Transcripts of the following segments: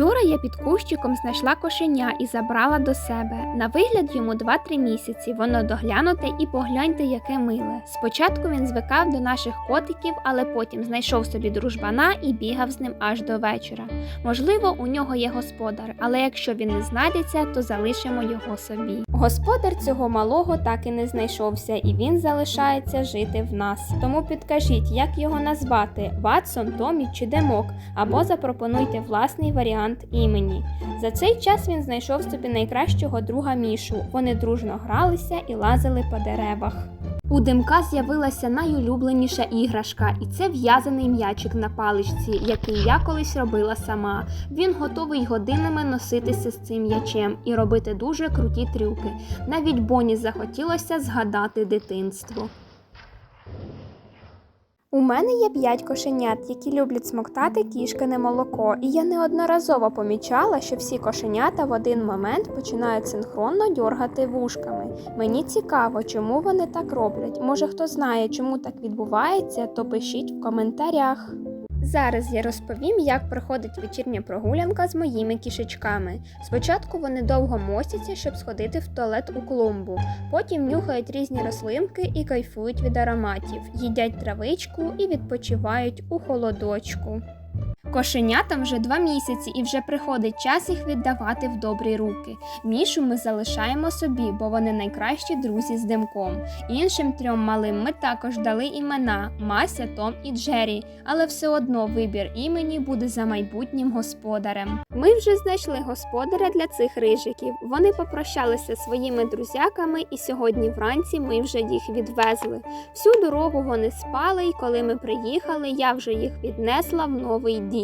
Вчора я під кущиком знайшла кошеня і забрала до себе. На вигляд йому 2-3 місяці. Воно доглянуте і погляньте, яке миле. Спочатку він звикав до наших котиків, але потім знайшов собі дружбана і бігав з ним аж до вечора. Можливо, у нього є господар, але якщо він не знайдеться, то залишимо його собі. Господар цього малого так і не знайшовся, і він залишається жити в нас. Тому підкажіть, як його назвати: Ватсон, Томі чи Демок, або запропонуйте власний варіант імені. За цей час він знайшов собі найкращого друга Мішу. Вони дружно гралися і лазили по деревах. У Димка з'явилася найулюбленіша іграшка, і це в'язаний м'ячик на паличці, який я колись робила сама. Він готовий годинами носитися з цим м'ячем і робити дуже круті трюки. Навіть Боні захотілося згадати дитинство. У мене є п'ять кошенят, які люблять смоктати кішкине молоко, і я неодноразово помічала, що всі кошенята в один момент починають синхронно дьоргати вушками. Мені цікаво, чому вони так роблять. Може, хто знає, чому так відбувається, то пишіть в коментарях. Зараз я розповім, як проходить вечірня прогулянка з моїми кішечками. Спочатку вони довго мостяться, щоб сходити в туалет у клумбу. Потім нюхають різні рослинки і кайфують від ароматів, їдять травичку і відпочивають у холодочку. Кошенятам вже два місяці і вже приходить час їх віддавати в добрі руки. Мішу ми залишаємо собі, бо вони найкращі друзі з димком. Іншим трьом малим ми також дали імена Мася, Том і Джері, але все одно вибір імені буде за майбутнім господарем. Ми вже знайшли господаря для цих рижиків. Вони попрощалися своїми друзяками, і сьогодні вранці ми вже їх відвезли. Всю дорогу вони спали, і коли ми приїхали, я вже їх віднесла в новий дім.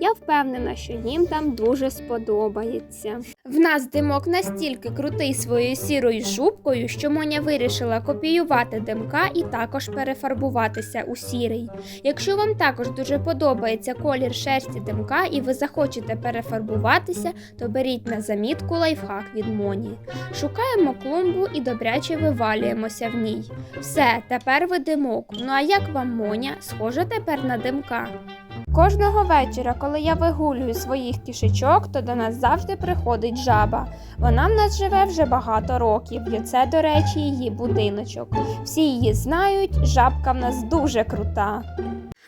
Я впевнена, що їм там дуже сподобається. В нас димок настільки крутий своєю сірою шубкою, що Моня вирішила копіювати димка і також перефарбуватися у сірий. Якщо вам також дуже подобається колір шерсті димка і ви захочете перефарбуватися, то беріть на замітку лайфхак від Моні. Шукаємо клумбу і добряче вивалюємося в ній. Все, тепер ви димок. Ну а як вам Моня? Схоже тепер на димка. Кожного вечора, коли я вигулюю своїх кішечок, то до нас завжди приходить жаба. Вона в нас живе вже багато років, і це, до речі, її будиночок. Всі її знають, жабка в нас дуже крута.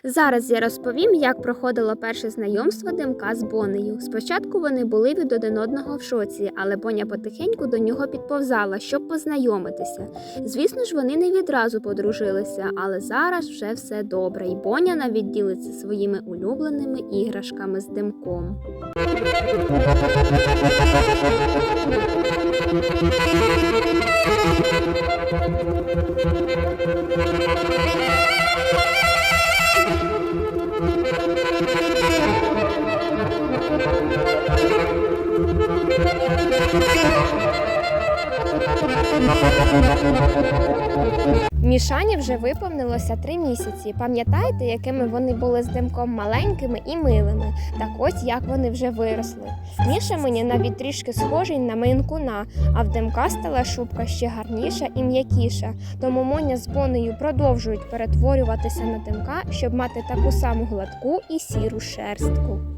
Зараз я розповім, як проходило перше знайомство Димка з Бонею. Спочатку вони були від один одного в шоці, але Боня потихеньку до нього підповзала, щоб познайомитися. Звісно ж, вони не відразу подружилися, але зараз вже все добре, і Боня навіть ділиться своїми улюбленими іграшками з димком. Мішані вже виповнилося три місяці. Пам'ятаєте, якими вони були з димком маленькими і милими? Так ось як вони вже виросли. Міша мені навіть трішки схожий на мейнкуна, а в димка стала шубка ще гарніша і м'якіша. Тому Моня з Бонею продовжують перетворюватися на димка, щоб мати таку саму гладку і сіру шерстку.